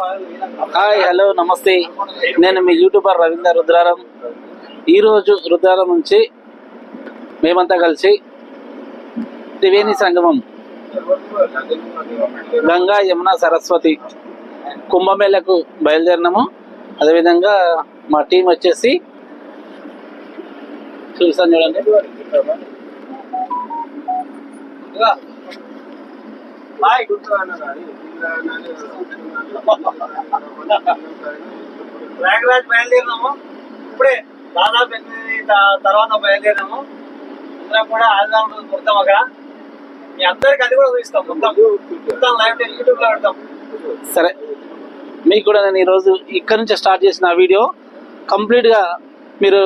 Hi hello నమస్తే. నేను మీ YouTuber Ravinder Rudraram. ఈరోజు రుద్రారం నుంచి మేమంతా కలిసి త్రివేణి సంగమం గంగా యమున సరస్వతి కుంభమేళకు బయలుదేరినాము. అదేవిధంగా మా టీం వచ్చేసి చూసాను చూడండి. ప్రయాగరాజ్ బయలుదేరినాము. ఇప్పుడే దాదాపు ఎనిమిది తర్వాత బయలుదేరినాము. అందరం కూడా ఆదివారం రోజు మొత్తం అక్కడ. మీ అందరికి అది కూడా చూపిస్తాం మొత్తం. మొత్తం లైవ్ యూట్యూబ్లో పెడతాం. సరే. మీకు కూడా నేను ఈరోజు ఇక్కడ నుంచి స్టార్ట్ చేసిన వీడియో. కంప్లీట్గా మీరు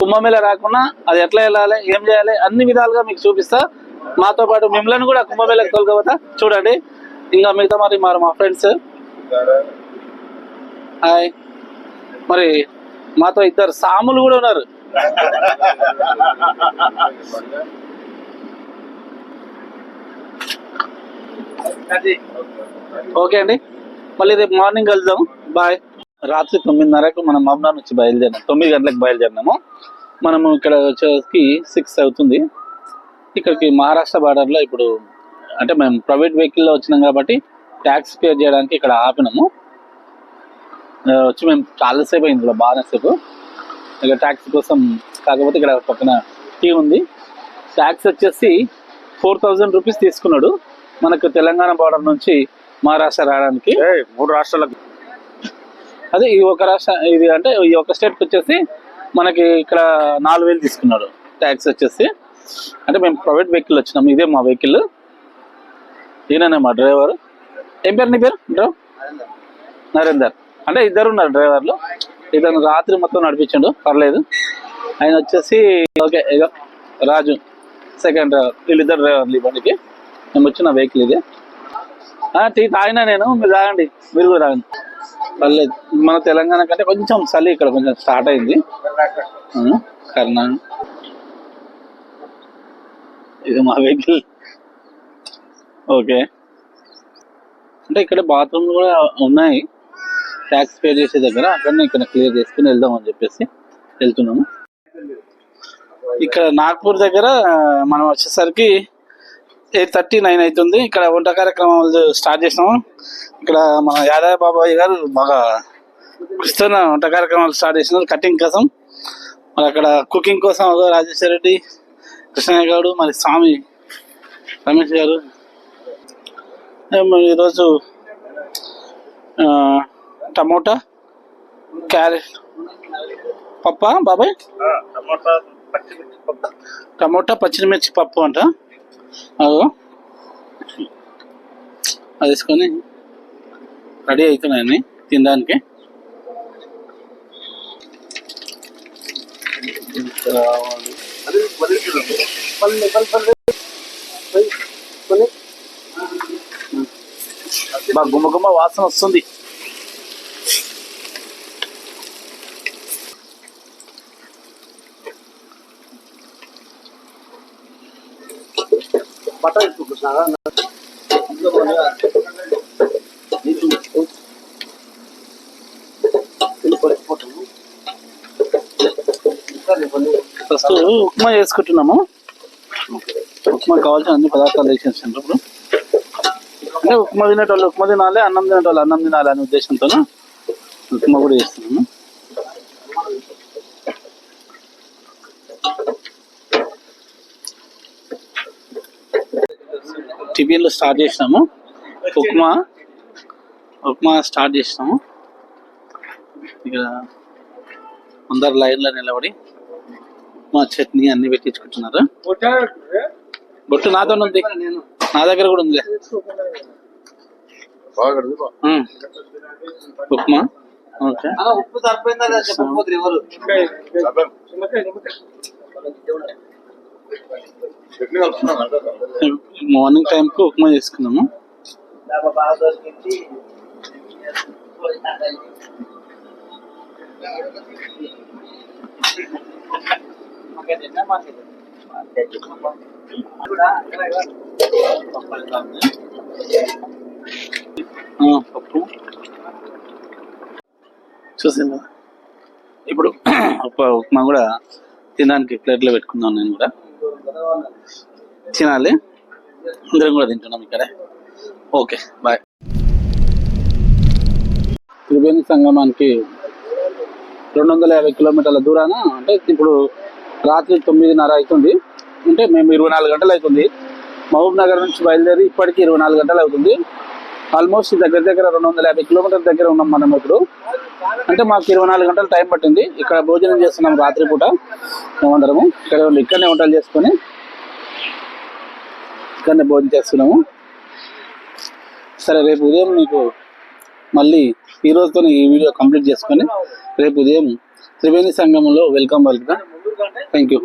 కుంభమేళ రాకుండా అది ఎట్లా వెళ్ళాలి ఏం చేయాలి అన్ని విధాలుగా మీకు చూపిస్తా. మాతో పాటు మిమ్మల్ని కూడా కుంభమేళకు తోలుకపోతా చూడండి. ఇంకా మిగతా మరి మరి మా ఫ్రెండ్స్ హాయ్ మరి మాతో ఇద్దరు సాములు కూడా ఉన్నారు. ఓకే అండి. మళ్ళీ రేపు మార్నింగ్ కలుద్దాం. బాయ్ రాత్రి తొమ్మిదిన్నరకు మనం మమ్నా నుంచి బయలుదేరినాం. తొమ్మిది గంటలకు బయలుదేరినాము. మనము ఇక్కడ వచ్చేసి సిక్స్ అవుతుంది. ఇక్కడికి మహారాష్ట్ర బార్డర్లో ఇప్పుడు అంటే మేము ప్రైవేట్ వెహికల్లో వచ్చినాం కాబట్టి ట్యాక్స్ పే చేయడానికి ఇక్కడ ఆపినాము. వచ్చి మేము చాలాసేపు అయింది ఇక్కడ బాగానే సేపు. ఇక్కడ ట్యాక్సీ కోసం కాకపోతే ఇక్కడ పక్కన టీ ఉంది. ట్యాక్స్ వచ్చేసి ఫోర్ థౌజండ్ రూపీస్ తీసుకున్నాడు. మనకు తెలంగాణ బార్డర్ నుంచి మహారాష్ట్ర రావడానికి. మూడు రాష్ట్రాలకు. అదే ఈ ఒక రాష్ట్ర ఇది అంటే ఈ ఒక స్టేట్కి వచ్చేసి మనకి ఇక్కడ నాలుగు వేలు తీసుకున్నాడు. ట్యాక్స్ వచ్చేసి. అంటే మేము ప్రైవేట్ వెహికల్ వచ్చినాము ఇదే మా వెహికల్ ఈయననే మా డ్రైవర్ ఏం పేరు నీ పేరు? డ్రైవర్ నరేందర్. అంటే ఇద్దరు ఉన్నారు డ్రైవర్లు ఇతను రాత్రి మొత్తం నడిపించాడు. పర్లేదు. ఆయన వచ్చేసి ఓకే ఇక రాజు సెకండ్ డ్రైవర్ వీళ్ళిద్దరు డ్రైవర్లు ఇవ్వండికి మేము వచ్చిన వెహికల్ ఇది. టీ తాగినా నేను. మీరు తాగండి. మీరు కూడా తాగండి. పర్లేదు. మన తెలంగాణ కంటే కొంచెం చలి ఇక్కడ కొంచెం స్టార్ట్ అయింది. ఆ, కర్ణా ఇది మా వెహికల్. ఓకే. అంటే ఇక్కడ బాత్రూమ్లు కూడా ఉన్నాయి. ట్యాక్స్ పే చేసే దగ్గర. అక్కడనే ఇక్కడ క్లియర్ చేసుకుని వెళ్దాం అని చెప్పేసి వెళ్తున్నాము. ఇక్కడ నాగ్పూర్ దగ్గర మనం వచ్చేసరికి ఎయిట్ థర్టీ నైన్ అవుతుంది. ఇక్కడ వంట కార్యక్రమాలు స్టార్ట్ చేసినాము. ఇక్కడ మన యాదవ్ బాబాయ్ గారు బాగా ఇస్తున్న వంట కార్యక్రమాలు స్టార్ట్ చేసినారు కటింగ్ కోసం. మరి అక్కడ కుకింగ్ కోసం అదో రాజేశ్వర రెడ్డి కృష్ణయ్య గౌడు మరి స్వామి రమేష్ గారు. మరి ఈరోజు టమోటా క్యారెట్ పప్ప బాబాయ్? టమాటా పచ్చిమిర్చి పప్పు. అంట. అదో అది వేసుకొని రెడీ అవుతున్నాయని తినడానికి. బాగా గుమ్మ గుమ్మ వాసన వస్తుంది. ఫస్ట్ ఉప్మా చేసుకుంటున్నాము. ఉప్మా కావాల్సిన అన్ని పదార్థాలు వేసేసాను ఇప్పుడు. అంటే ఉప్మా తినేటోళ్ళు ఉప్మా తినాలి అన్నం తినేటోళ్ళు అన్నం తినాలి అనే ఉద్దేశంతో ఉప్మా కూడా చేస్తున్నాము. టిఫిన్లు స్టార్ట్ చేసినాము. ఉప్మా ఉప్మా స్టార్ట్ చేసినాము. ఇక అందరు లైన్లో నిలబడి ఉప్మా చట్నీ అన్ని పెట్టించుకుంటున్నారు? బొట్టు నాతో ఉంది. నా దగ్గర కూడా ఉంది. ఉప్మా? ఓకే. ఉప్పు సరిపోయిందా లేదా చెప్పకపోతే ఎవరు? మార్నింగ్ టైంకి ఉప్మా చేసుకున్నాము పప్పు చూసిందా? ఇప్పుడు ఉప్మా ఉప్మా కూడా తినడానికి ప్లేట్లో పెట్టుకున్నాను నేను కూడా. తినాలి. అందరం కూడా తింటున్నాం ఇక్కడ. Okay bye. త్రివేణి సంగమానికి రెండు వందల యాభై కిలోమీటర్ల దూరాన అంటే ఇప్పుడు రాత్రి తొమ్మిదిన్నర అవుతుంది. అంటే మేము ఇరవై నాలుగు గంటలు అవుతుంది. మహబూబ్ నగర్ నుంచి బయలుదేరి ఇప్పటికి ఇరవై నాలుగు గంటలు అవుతుంది. ఆల్మోస్ట్ దగ్గర దగ్గర రెండు వందల యాభై కిలోమీటర్ల దగ్గర ఉన్నాం మనం ఇప్పుడు. అంటే మాకు ఇరవై నాలుగు గంటలు టైం పట్టింది. ఇక్కడ భోజనం చేస్తున్నాం రాత్రిపూట. మేమందరము ఇక్కడ ఇక్కడనే వంటలు చేసుకొని ఇక్కడనే భోజనం చేస్తున్నాము. సరే రేపు ఉదయం మీకు మళ్ళీ ఈ రోజుతో ఈ వీడియో కంప్లీట్ చేసుకొని రేపు ఉదయం త్రివేణి సంఘంలో వెల్కమ్ వెల్కమ్ థ్యాంక్ యూ